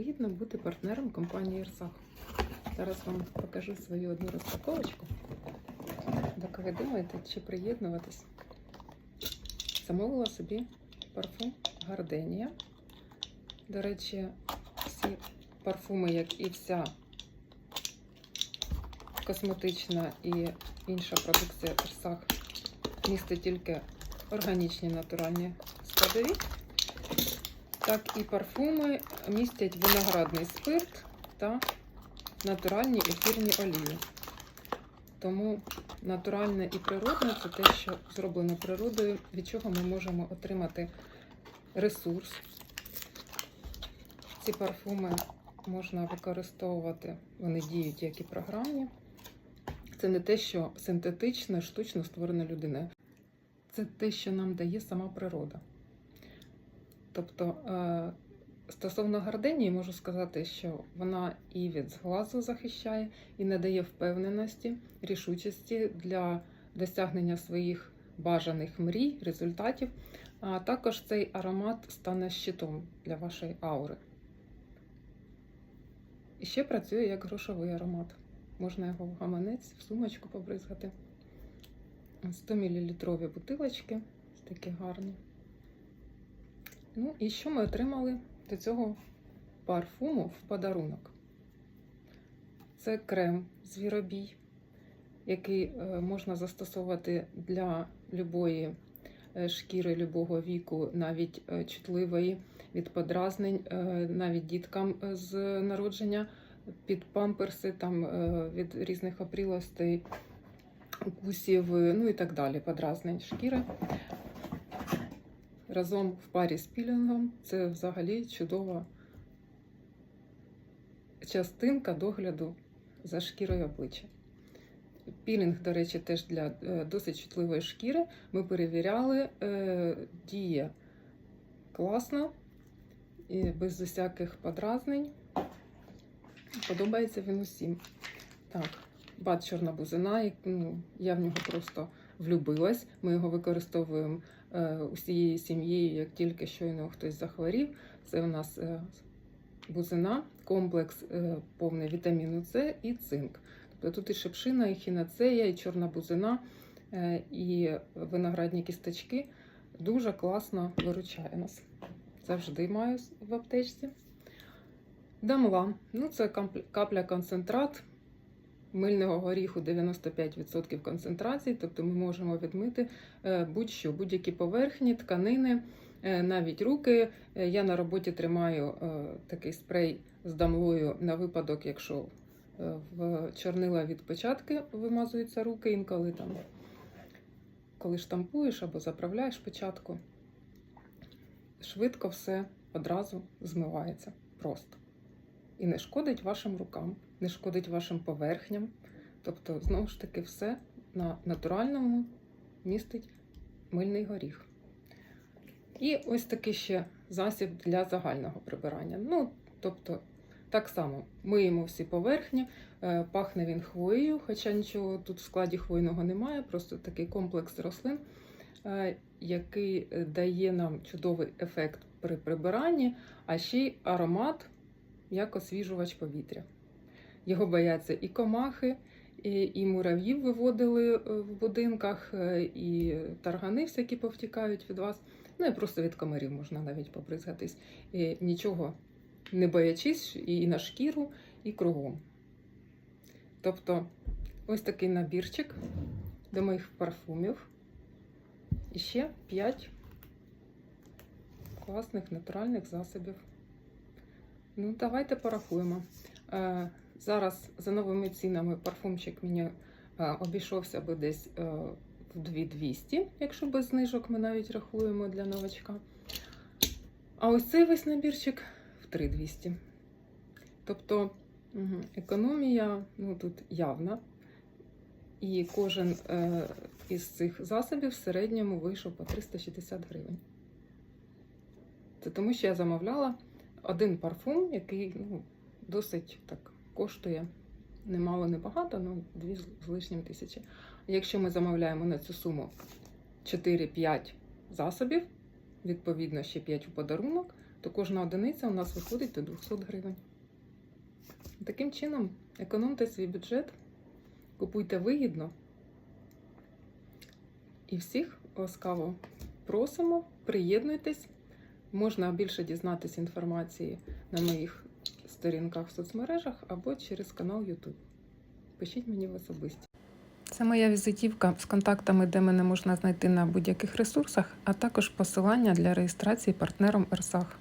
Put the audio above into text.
вигідно бути партнером компанії Ірсах. Зараз вам покажу свою одну розпаковочку. Доки ви думаєте, чи приєднуватись. Замовила собі парфум Гарденія. До речі, всі парфуми, як і вся косметична і інша продукція Ірсах, містить тільки органічні натуральні складові. Так і парфуми містять виноградний спирт та натуральні ефірні олії. Тому натуральне і природне це те, що зроблено природою, від чого ми можемо отримати ресурс. Ці парфуми можна використовувати, вони діють як і програмні. Це не те, що синтетичне, штучно створене людиною. Це те, що нам дає сама природа. Тобто, е, стосовно гарденії, можу сказати, що вона і від зглазу захищає, і надає впевненості, рішучості для досягнення своїх бажаних мрій, результатів. А також цей аромат стане щитом для вашої аури. І ще працює як грошовий аромат. Можна його в гаманець, в сумочку побризгати. 100 мл бутилочки, такі гарні. Ну, і що ми отримали до цього парфуму в подарунок? Це крем звіробій, який е, можна застосовувати для любої е, шкіри, любого віку, навіть е, чутливої від подразнень, навіть діткам з народження під памперси, там від різних опрілостей, укусів, ну і так далі, подразнень шкіри разом в парі з пілінгом це взагалі чудова частинка догляду за шкірою обличчя. Пілінг, до речі, теж для е, досить чутливої шкіри. Ми перевіряли, е, діє класно, без усяких подразнень. Подобається він усім. Так, бат чорна бузина, ну, я в нього просто влюбилась. Ми його використовуємо усією сім'єю, як тільки щойно хтось захворів. Це у нас е, бузина, комплекс е, повний вітаміну С і цинк. Тобто тут і шипшина, і хінацея, і чорна бузина, е, і виноградні кісточки дуже класно виручає нас. Завжди маю в аптечці. Дамла. Ну, це капля концентрат мильного горіху 95% концентрації, тобто ми можемо відмити е, будь-що, будь-які поверхні, тканини, е, навіть руки. Е, Я на роботі тримаю такий спрей з дамлою на випадок, якщо в чорнила від печатки вимазуються руки, інколи там, коли штампуєш або заправляєш печатку, швидко все одразу змивається просто. І не шкодить вашим рукам, не шкодить вашим поверхням. Тобто, знову ж таки, все на натуральному містить мильний горіх. І ось такий ще засіб для загального прибирання. Ну, тобто, так само миємо всі поверхні, е, пахне він хвоєю, хоча нічого тут в складі хвойного немає, просто такий комплекс рослин, е, який е, дає нам чудовий ефект при прибиранні, а ще й аромат як освіжувач повітря. Його бояться і комахи, і, і мурав'їв виводили е, в будинках, е, і таргани всякі повтікають від вас. Ну і просто від комарів можна навіть побризгатись. І нічого не боячись і на шкіру, і кругом. Тобто, ось такий набірчик до моїх парфумів. І ще 5 класних натуральних засобів. Ну, давайте порахуємо. Е, зараз за новими цінами парфумчик мені е, обійшовся би десь е, в 2200, якщо без знижок ми навіть рахуємо для новачка. А ось цей весь набірчик в 3200. Тобто економія ну, тут явна. І кожен із цих засобів в середньому вийшов по 360 гривень. Це тому, що я замовляла один парфум, який ну, досить так коштує немало, небагато, ну, дві з лишнім тисячі. Якщо ми замовляємо на цю суму 4-5 засобів, відповідно ще 5 у подарунок, то кожна одиниця у нас виходить до 200 гривень. Таким чином, економте свій бюджет, купуйте вигідно. І всіх ласкаво просимо, приєднуйтесь. Можна більше дізнатися інформації на моїх сторінках в соцмережах або через канал YouTube. Пишіть мені в особисті. Це моя візитівка з контактами, де мене можна знайти на будь-яких ресурсах, а також посилання для реєстрації партнером Ерсах.